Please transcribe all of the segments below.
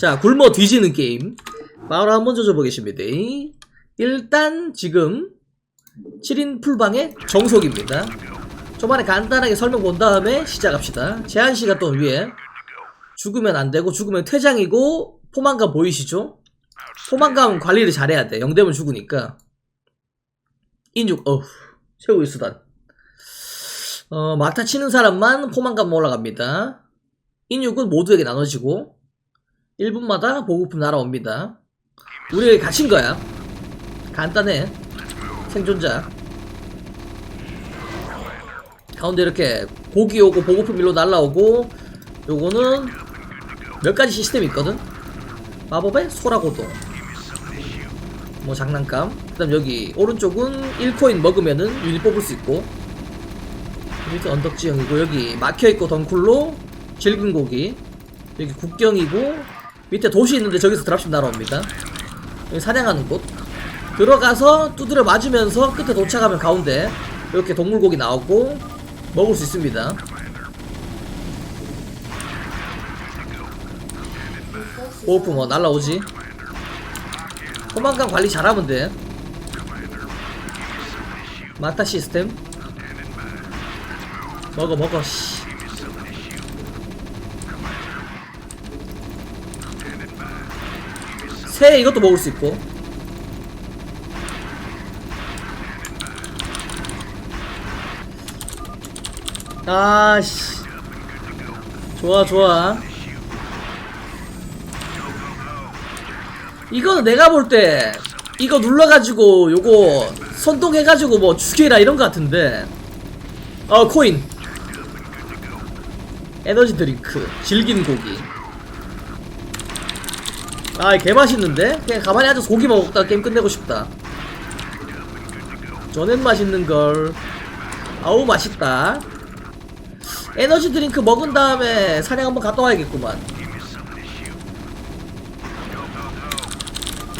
자, 굶어 뒤지는 게임. 바로 한번 조져보겠습니다. 일단 지금 7인 풀방의 정석입니다. 초반에 간단하게 설명 본 다음에 시작합시다. 제한 시간 또 위에 죽으면 안 되고 죽으면 퇴장이고 포만감 보이시죠? 포만감 관리를 잘해야 돼. 0되면 죽으니까. 인육, 어후, 최후의 수단. 어, 막타 치는 사람만 포만감 올라갑니다. 인육은 모두에게 나눠지고 1분마다 보급품 날아옵니다. 우리 갇힌 거야. 간단해. 생존자. 가운데 이렇게 고기 오고 보급품 일로 날라오고 요거는 몇 가지 시스템이 있거든. 마법의 소라고도. 뭐 장난감. 그 다음 여기 오른쪽은 1코인 먹으면은 유닛 뽑을 수 있고. 밑에 언덕 지형이고 여기 막혀 있고 덩쿨로 질긴 고기. 여기 국경이고 밑에 도시 있는데 저기서 드랍십 날아옵니다. 여기 사냥하는 곳. 들어가서 두드려 맞으면서 끝에 도착하면 가운데 이렇게 동물고기 나오고 먹을 수 있습니다. 보호품 뭐 날라오지. 포만감 관리 잘하면 돼. 마타 시스템. 먹어 먹어 씨. 새 이것도 먹을 수 있고. 아씨. 좋아 좋아. 이거는 내가 볼 때 이거 눌러가지고 요거 선동해가지고 뭐 죽여라 이런 거 같은데 어 코인 에너지 드링크 질긴 고기 아 개맛있는데? 그냥 가만히 앉아서 고기 먹다가 게임 끝내고 싶다. 전엔 맛있는걸. 아우 맛있다. 에너지 드링크 먹은 다음에 사냥 한번 갔다 와야겠구만.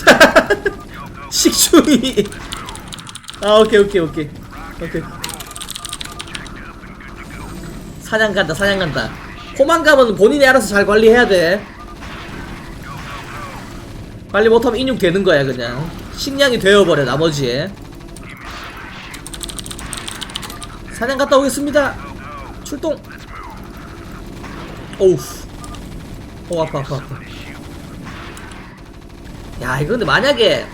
식충이. 아 오케이 오케이 오케이. 오케이. 사냥 간다 사냥 간다. 포만감은 본인이 알아서 잘 관리해야 돼 관리 못하면 인육 되는 거야 그냥. 식량이 되어버려 나머지에. 사냥 갔다 오겠습니다. 출동. 오우. 오 아파 아파 아파. 야 이거 근데 만약에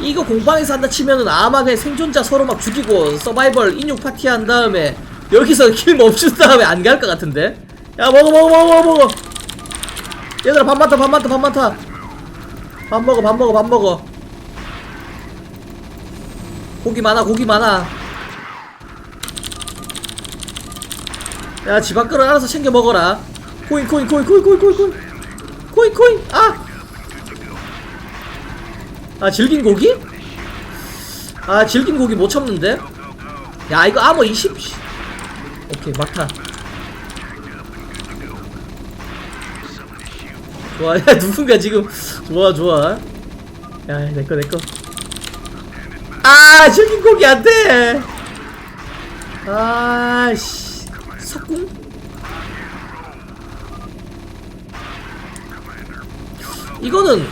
이거 공방에서 한다 치면은 아마 그냥 생존자 서로 막 죽이고 서바이벌 인육 파티 한 다음에 여기서 킬 멈춘 다음에 안 갈 것 같은데? 야 먹어 먹어 먹어 먹어. 얘들아 밥 많다 밥 많다 밥 많다 밥 먹어 밥 먹어 밥 먹어. 고기 많아 고기 많아. 야 집 밖으로 알아서 챙겨 먹어라. 코인 코인 코인 코인 코인 코인 코인. 코인 코인. 아! 아 질긴 고기? 아 질긴 고기 못 참는데? 야 이거 아머 20 오케이 막타 좋아 야 누군가 지금 좋아 좋아 야 내꺼 내꺼 아 질긴 고기 안돼 아씨 석궁? 이거는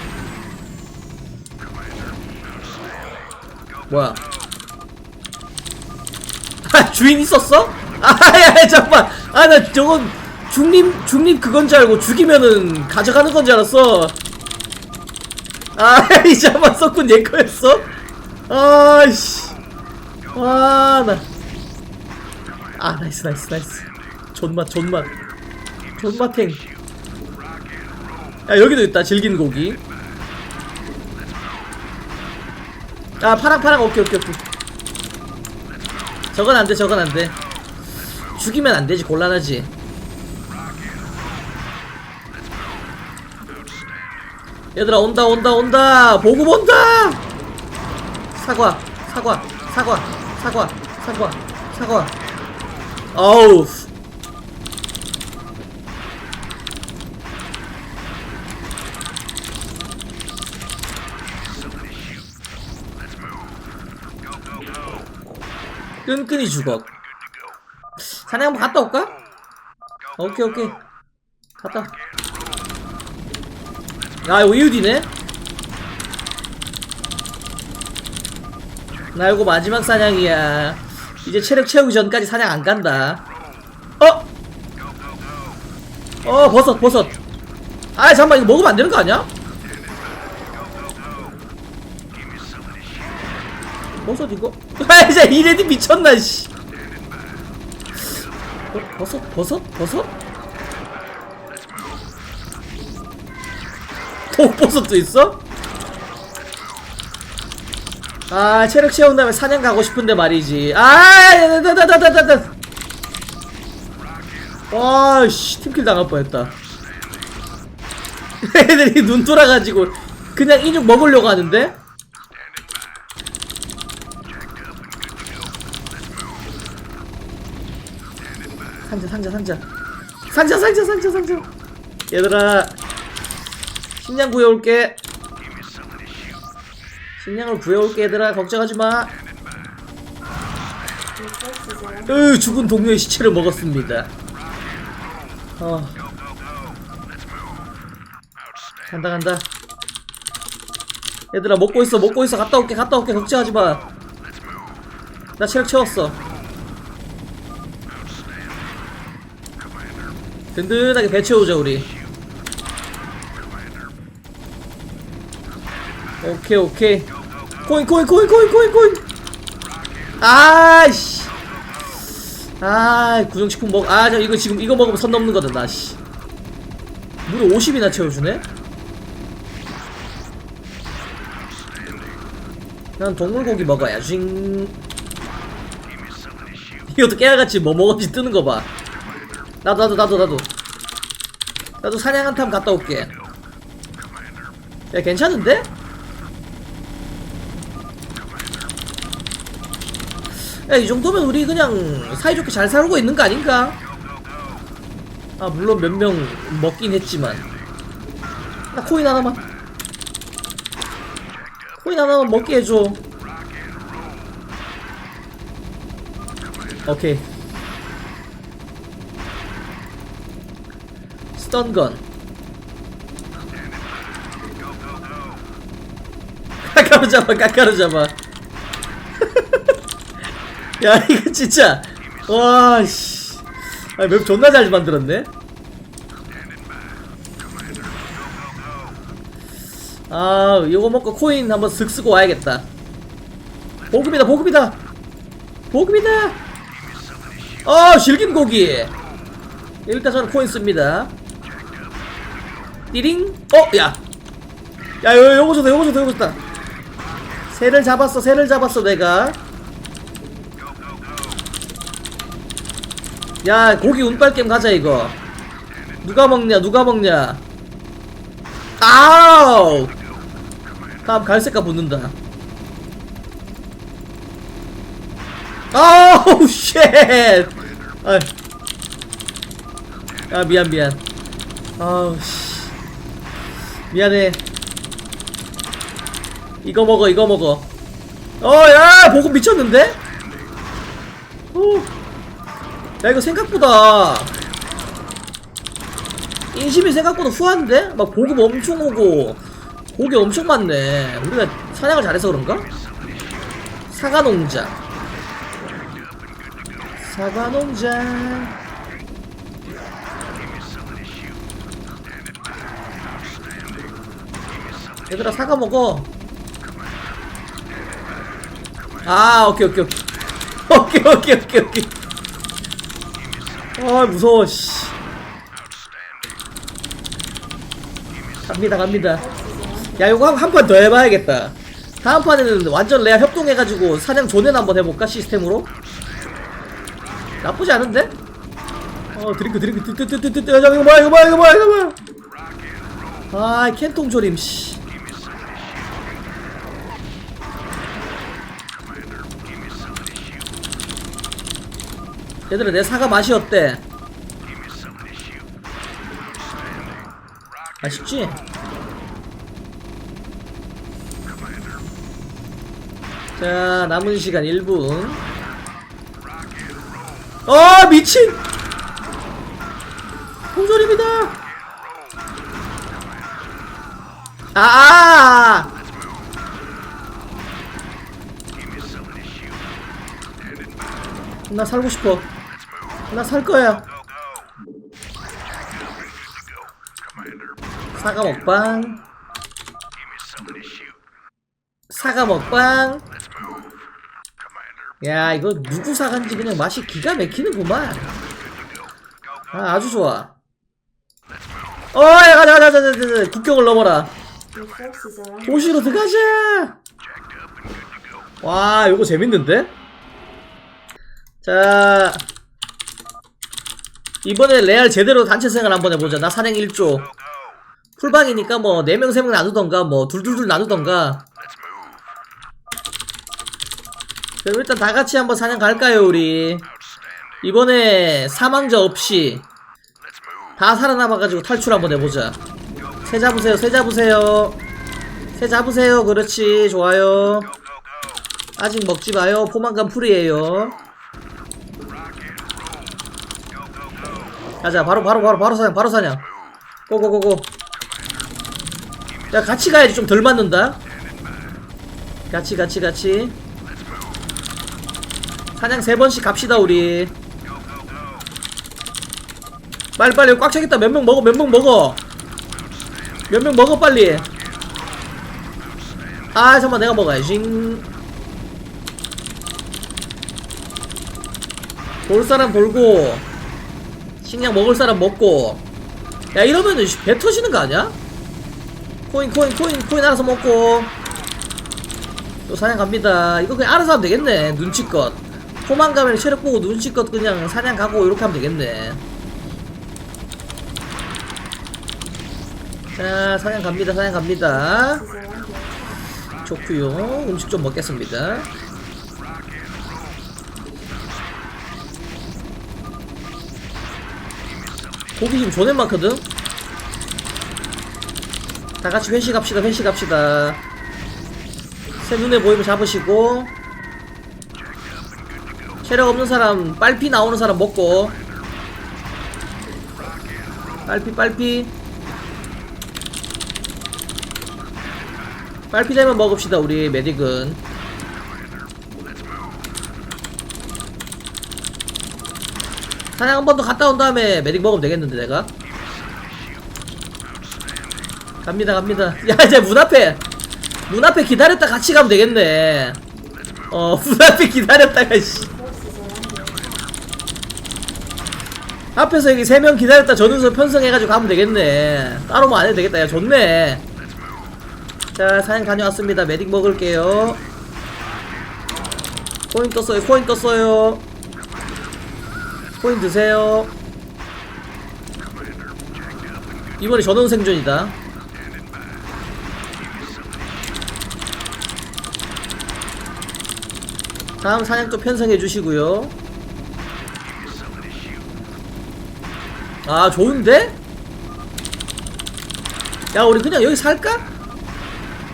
뭐야? 아 주인 있었어? 아야 잠깐. 아나 저건 중립 중립 그건 줄 알고 죽이면은 가져가는 건 줄 알았어. 아이 잠깐 석군 얘 거였어? 아이씨. 아 나. 아 나이스 나이스 나이스. 존맛 존맛. 존맛탱. 야 여기도 있다 질긴 고기. 아 파랑 파랑 오케이 오케이 오케이 저건 안 돼 저건 안 돼 죽이면 안 되지 곤란하지 얘들아 온다 온다 온다 보급 온다 사과 사과 사과 사과 사과 사과 어우 끈끈이 죽어. 사냥 한번 갔다 올까? 오케이 오케이. 갔다. 아 이거 EUD네? 나 이거 마지막 사냥이야. 이제 체력 채우기 전까지 사냥 안 간다. 어? 어 버섯 버섯. 아 잠깐만 이거 먹으면 안 되는 거 아니야? 버섯 이거? 아 이제 이레디 미쳤나 씨. 어, 버섯 버섯 버섯 독버섯도 있어? 아 체력 채운 다음에 사냥 가고 싶은데 말이지. 아 나나나나나나 와씨 팀킬 당할 뻔했다. 애들이 눈 돌아가지고 그냥 인육 먹으려고 하는데? 상자 상자 상자. 상자 상자 상자 상자. 얘들아 식량 구해올게. 식량을 구해올게 얘들아. 걱정하지마. 으 죽은 동료의 시체를 먹었습니다. 어. 간다 간다. 얘들아 먹고 있어 먹고 있어. 갔다 올게 갔다 올게. 걱정하지마. 나 체력 채웠어. 든든하게 배 채우자 우리 오케이 오케이. 코인 코인 코인 코인 코인 코인. 아이씨. 아 구정식품 먹.. 아저 이거 지금 이거 먹으면 선 넘는 거다 나씨. 무려 50이나 채워주네? 난 동물고기 먹어야지 이것도 깨알같이 뭐 먹었지 뜨는 거봐. 나도 나도 나도 나도. 나도 사냥 한탐 갔다 올게. 야 괜찮은데? 야 이 정도면 우리 그냥 사이좋게 잘 살고 있는 거 아닌가? 아 물론 몇 명 먹긴 했지만. 나 코인 하나만. 코인 하나만 먹게 해줘. 오케이. 스턴건. 까까로 잡아 까까로 잡아 야 이거 진짜. 와씨. 아, 맵 존나 잘 만들었네. 아 이거 먹고 코인 한번 슥 쓰고 와야겠다. 보급이다 보급이다. 보급이다. 어 질긴 고기. 일단 저는 코인 씁니다. 띠링. 어 야. 야, 요, 요거 좋다, 요거 좋다, 요거 좋다. 새를 잡았어, 새를 잡았어, 내가. 야, 고기 운빨 게임 가자, 이거. 누가 먹냐, 누가 먹냐. 아우! 다음 갈색가 붙는다. 아우, 쉣! 아, 아 미안, 미안. 아우, 씨. 미안해. 이거 먹어 이거 먹어 어야 보급 미쳤는데? 오. 야 이거 생각보다 인심이 생각보다 후한데? 막 보급 엄청 오고 고기 엄청 많네. 우리가 사냥을 잘해서 그런가? 사과농장. 사과농장. 얘들아 사과 먹어. 아 오케이 오케이 오케이. 오케이 오케이 오케이 오케이 아 무서워 씨 갑니다 갑니다 야 이거 한 판 더 해봐야겠다 다음 판에는 완전 레아 협동해가지고 사냥 존엔 한번 해볼까 시스템으로 나쁘지 않은데? 어 드링크 드링크 뜨뜨뜨뜨뜨 야 이거 뭐야 이거 뭐야 이거 뭐야 이거 뭐야 아 캔통 조림 씨 얘들아 내 사과 맛이 어때? 맛있지? 자 남은 시간 1분 어 미친 통조림이다 아, 아! 나 살고 싶어. 나 살 거야. 사과 먹방. 사과 먹방. 야, 이거 누구 사과인지 그냥 맛이 기가 막히는구만. 아, 아주 좋아. 어, 야, 가자, 가자, 가자, 가자. 국경을 넘어라. 도시로 들어가자. 와, 이거 재밌는데? 자, 이번에 레알 제대로 단체 생활 한번 해보자. 나 사냥 1조. 풀방이니까 뭐 4명 3명 나누던가 뭐 둘둘둘 나누던가. 그럼 일단 다 같이 한번 사냥 갈까요, 우리? 이번에 사망자 없이 다 살아남아가지고 탈출 한번 해보자. 새 잡으세요, 새 잡으세요. 새 잡으세요. 그렇지, 좋아요. 아직 먹지 마요. 포만감 풀이에요. 가자, 바로, 바로, 바로, 바로 사냥, 바로 사냥. 고고고고. 야, 같이 가야지 좀 덜 맞는다. 같이, 같이, 같이. 사냥 세 번씩 갑시다, 우리. 빨리, 빨리, 꽉 차겠다. 몇 명 먹어, 몇 명 먹어. 몇 명 먹어, 빨리. 아, 잠깐만, 내가 먹어야지. 볼 사람 돌고, 식량 먹을 사람 먹고. 야, 이러면은 배 터지는 거 아니야? 코인, 코인, 코인, 코인 알아서 먹고. 또 사냥 갑니다. 이거 그냥 알아서 하면 되겠네. 눈치껏. 포만감에 체력 보고 눈치껏 그냥 사냥 가고 이렇게 하면 되겠네. 자, 사냥 갑니다. 사냥 갑니다. 좋구요. 음식 좀 먹겠습니다. 지금 존엔 많거든? 다 같이 회식합시다, 회식합시다. 새 눈에 보이면 잡으시고. 체력 없는 사람, 빨피 나오는 사람 먹고. 빨피, 빨피. 빨피 되면 먹읍시다 우리 메딕은 사냥 한 번 더 갔다 온 다음에 메딕 먹으면 되겠는데 내가? 갑니다 갑니다. 야 이제 문 앞에 문 앞에 기다렸다 같이 가면 되겠네. 어 문 앞에 기다렸다가 씨. 앞에서 여기 세 명 기다렸다 전운서 편성해가지고 가면 되겠네. 따로 뭐 안 해도 되겠다. 야 좋네. 자 사냥 다녀왔습니다. 메딕 먹을게요. 코인 떴어요 코인 떴어요 코인 드세요 이번에 전원 생존이다 다음 사냥 또 편성해 주시고요 아 좋은데? 야 우리 그냥 여기 살까?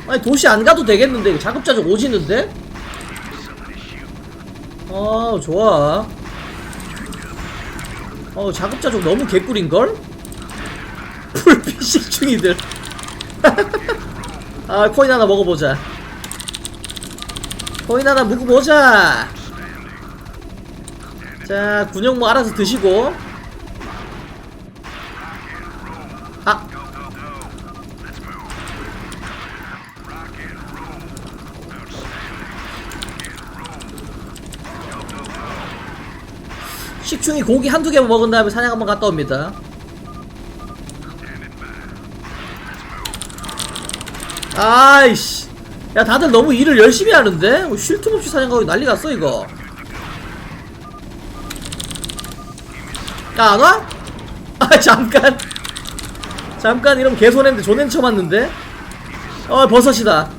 아니 도시 안 가도 되겠는데 이거 자급자족 오지는데? 아 좋아 어 자급자족 너무 개꿀인걸? 풀피식 중이들. 아 코인 하나 먹어보자. 코인 하나 먹어보자. 자 군용 뭐 알아서 드시고 식충이 고기 한두 개 먹은 다음에 사냥 한번 갔다 옵니다. 아이씨. 야, 다들 너무 일을 열심히 하는데? 뭐쉴틈 없이 사냥 가고 난리 났어, 이거. 야, 안 와? 아, 잠깐. 잠깐, 이러면 개손했는데 존엔 쳐맞는데? 어, 버섯이다.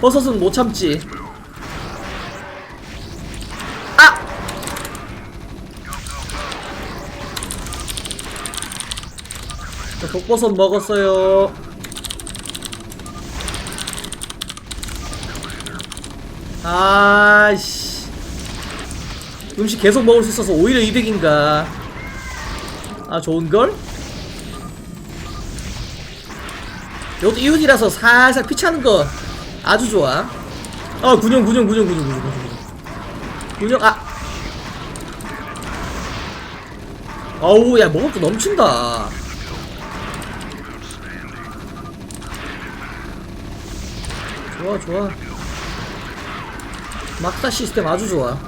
버섯은 못 참지. 독버섯 먹었어요. 아씨. 음식 계속 먹을 수 있어서 오히려 이득인가. 아, 좋은걸? 이것도 이웃이라서 살살 피차는 거 아주 좋아. 어, 군용, 군용, 군용, 군용, 군용, 군용. 군용, 아. 어우, 야, 먹을 거 넘친다. 좋아, 좋아. 막다 시스템 아주 좋아.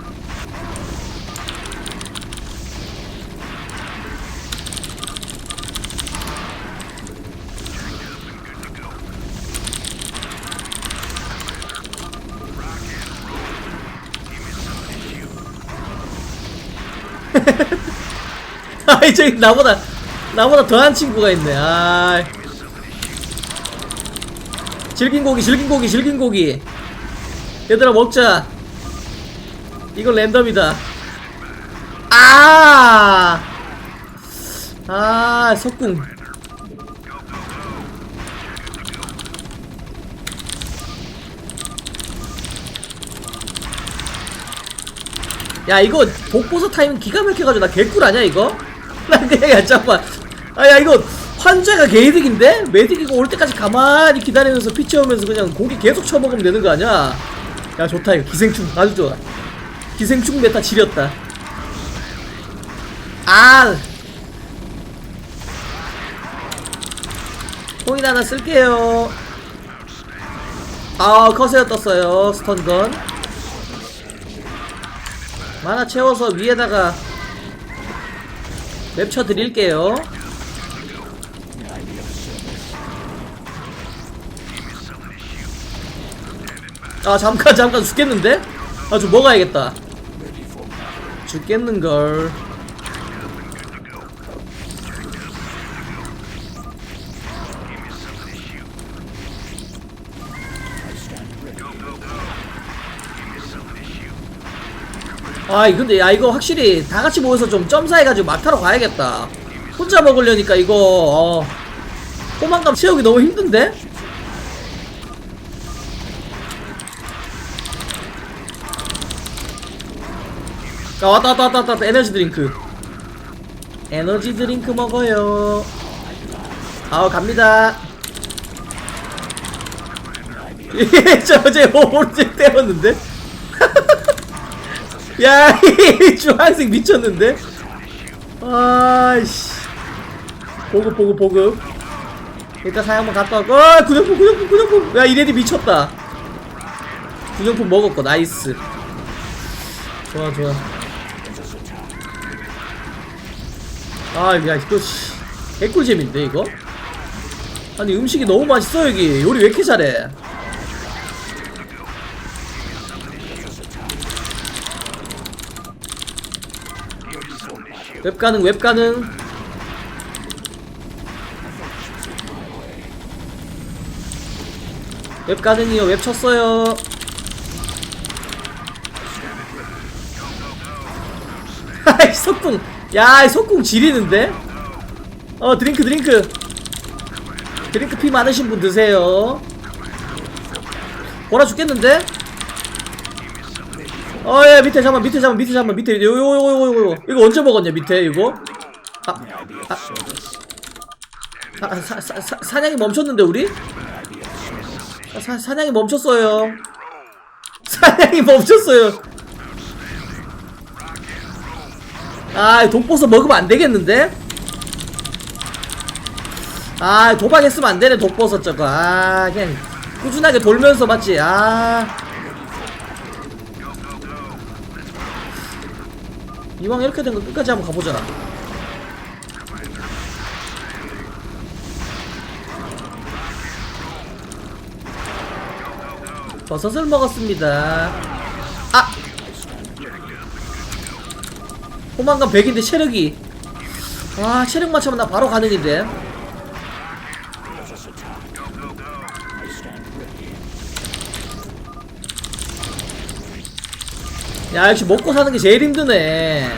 아이 저기 나보다 나보다 더한 친구가 있네. 아. 질긴 고기, 질긴 고기, 질긴 고기. 얘들아 먹자. 이건 랜덤이다. 아. 아, 석궁. 야 이거 복보서 타이밍 기가 막혀가지고 나 개꿀 아니야 이거? 나 그냥 야 잠깐만 아야 이거 환자가 개이득인데? 메딕 이거 올 때까지 가만히 기다리면서 피 채우면서 그냥 고기 계속 쳐먹으면 되는 거 아니야? 야 좋다 이거. 기생충 아주 좋아. 기생충 메타 지렸다. 아 코인 하나 쓸게요. 아 커세어 떴어요. 스턴건. 만화 채워서 위에다가 맵 쳐 드릴게요 아 잠깐 잠깐 죽겠는데? 아 좀 먹어야겠다 죽겠는걸 아 근데 야 이거 확실히 다 같이 모여서 좀 점사해가지고 막타로 가야겠다 혼자 먹으려니까 이거 어, 포만감 채우기 너무 힘든데? 아 왔다 왔다 왔다 왔다 에너지 드링크 에너지 드링크 먹어요 아우 갑니다 저 어제 오른쪽 때렸는데 야, 이 주황색 미쳤는데? 아이씨. 보급, 보급, 보급. 일단 사양 한번 갔다 왔고, 아, 구정품, 구정품, 구정품. 야, 이레디 미쳤다. 구정품 먹었고, 나이스. 좋아, 좋아. 아, 야, 이거, 씨. 개꿀잼인데, 이거? 아니, 음식이 너무 맛있어, 여기. 요리 왜 이렇게 잘해? 웹 가능 웹 가능 웹 가능이요 웹 쳤어요 하이 석궁 야이 석궁 지리는데? 어 드링크 드링크. 드링크 피 많으신 분 드세요. 보라 죽겠는데? 어예 밑에 잠만 밑에 잠만 밑에 잠만 밑에. 요 요 요 요 요. 이거 언제 먹었냐 밑에 이거? 아, 아, 아 사, 사, 사, 사냥이 멈췄는데 우리? 아, 사, 사냥이 멈췄어요. 사냥이 멈췄어요 아 독보서 먹으면 안 되겠는데 아 도박했으면 안 되네 독보서 저거 아 그냥 꾸준하게 돌면서 맞지 아 이왕 이렇게 된 거 끝까지 한번 가보자. 버섯을 먹었습니다. 아! 포만감 100인데 체력이. 아, 체력 맞추면 나 바로 가능인데. 야 역시 먹고 사는 게 제일 힘드네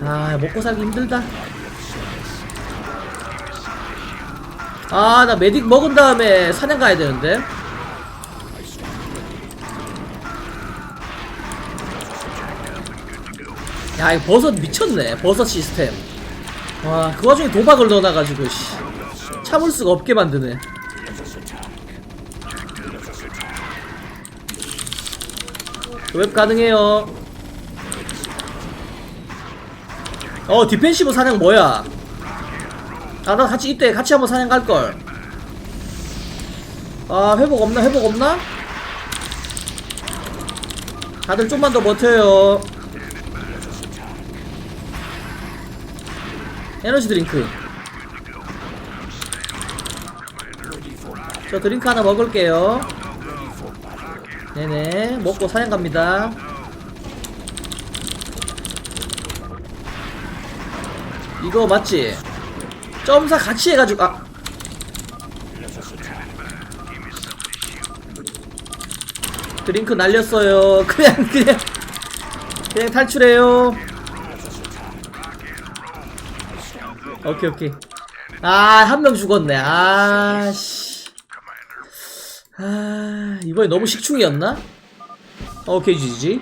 아 먹고 살기 힘들다 아 나 메딕 먹은 다음에 사냥 가야 되는데 야 이거 버섯 미쳤네 버섯 시스템 와그 와중에 도박을 넣어놔가지고 씨 참을 수가 없게 만드네. 웹 가능해요. 어 디펜시브 사냥 뭐야? 아 나 같이 이때 같이 한번 사냥 갈 걸. 아 회복 없나 회복 없나? 다들 좀만 더 버텨요. 에너지 드링크. 저 드링크 하나 먹을게요. 네네 먹고 사냥 갑니다. 이거 맞지? 점사 같이 해가지고 아 드링크 날렸어요. 그냥 그냥 그냥 탈출해요. 오케이 오케이. 아 한 명 죽었네. 아씨. 아 이번에 너무 식충이었나? 오케이 지지.